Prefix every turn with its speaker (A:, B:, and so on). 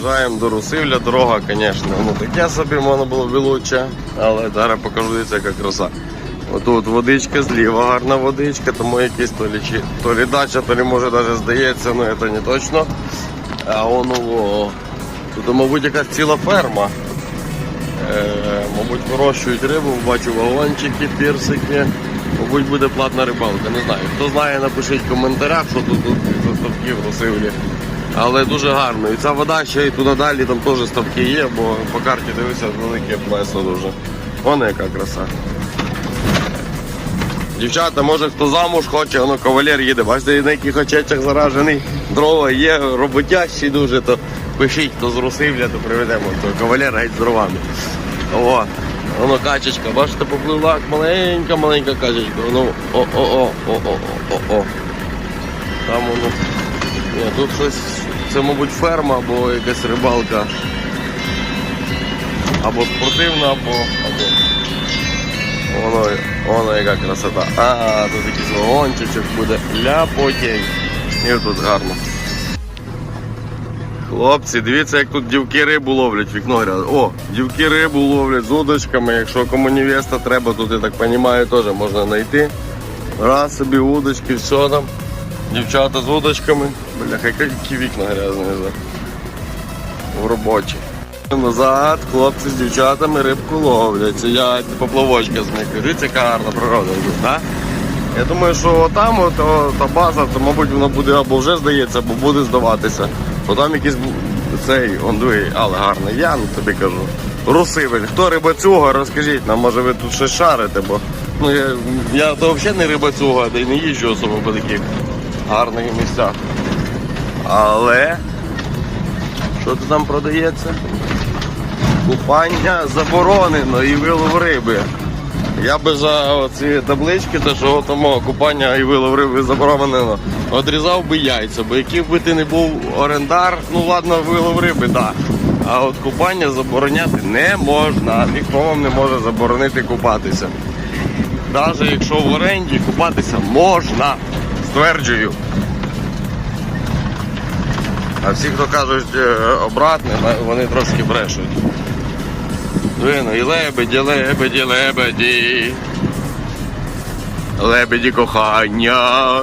A: Заїжджаємо до Русивля, дорога, звісно, ну таке собі можна було б але зараз покажу дивіться, яка краса. Отут водичка, зліва гарна водичка, тому якийсь то лі, чи- то лі дача, то лі може навіть здається, ну це не точно. А воно, о, тут, мабуть, якась ціла ферма. Е, мабуть, вирощують рибу, бачу вагончики, пірсики. Мабуть, буде платна рибалка. Не знаю. Хто знає, напишіть в коментарях, що тут, тут за ставки в Росивлі. Але дуже гарно. І ця вода ще й туди далі, там теж ставки є, бо по карті дивися велике плесо дуже. Вона яка краса. Дівчата, може хто замуж хоче, воно кавалер їде. Бачите, на яких очечах заражений. Дрова є, роботящий дуже, то пишіть, хто з Русивля, то приведемо. То кавалер геть з дровами. О, воно качечка, бачите, попливла маленька, маленька качечка. Воно о-о-о-о-о-о-о. Там воно. Ні, тут щось, це, мабуть, ферма або якась рибалка. Або спортивна, або. або... Воно, воно яка красота. А, тут якийсь вагончичок буде ляпотень. І тут гарно. Хлопці, дивіться, як тут дівки рибу ловлять, вікно. О, дівки рибу ловлять з удочками. Якщо кому невеста треба, тут я так розумію, теж можна знайти. Раз собі удочки, все там. Дівчата з удочками. Бляха, які вікна грязні. В роботі. Назад хлопці з дівчатами рибку ловлять. Сидять, поплавочка з них. Дивіться, яка гарна природа тут, так? Я думаю, що там от, та база, то мабуть вона буде або вже здається, або буде здаватися. Бо там якийсь цей, он диви, але гарний, я ну, тобі кажу. Русивель, хто рибацюга, розкажіть нам, може ви тут щось шарите, бо ну, я, я то взагалі не рибацюга, та й не їжджу особо по таких гарних місцях. Але що тут там продається? Купання заборонено і вилов риби. Я би за ці таблички, те, що тому купання і вилов риби заборонено, одрізав би яйця, бо який би ти не був орендар, ну ладно, вилов риби, так. А от купання забороняти не можна. Ніхто вам не може заборонити купатися. Навіть якщо в оренді купатися можна. Стверджую. А всі, хто кажуть е, обратне, вони трошки брешуть. Вино, і лебеді, лебеді, лебеді. Лебеді кохання.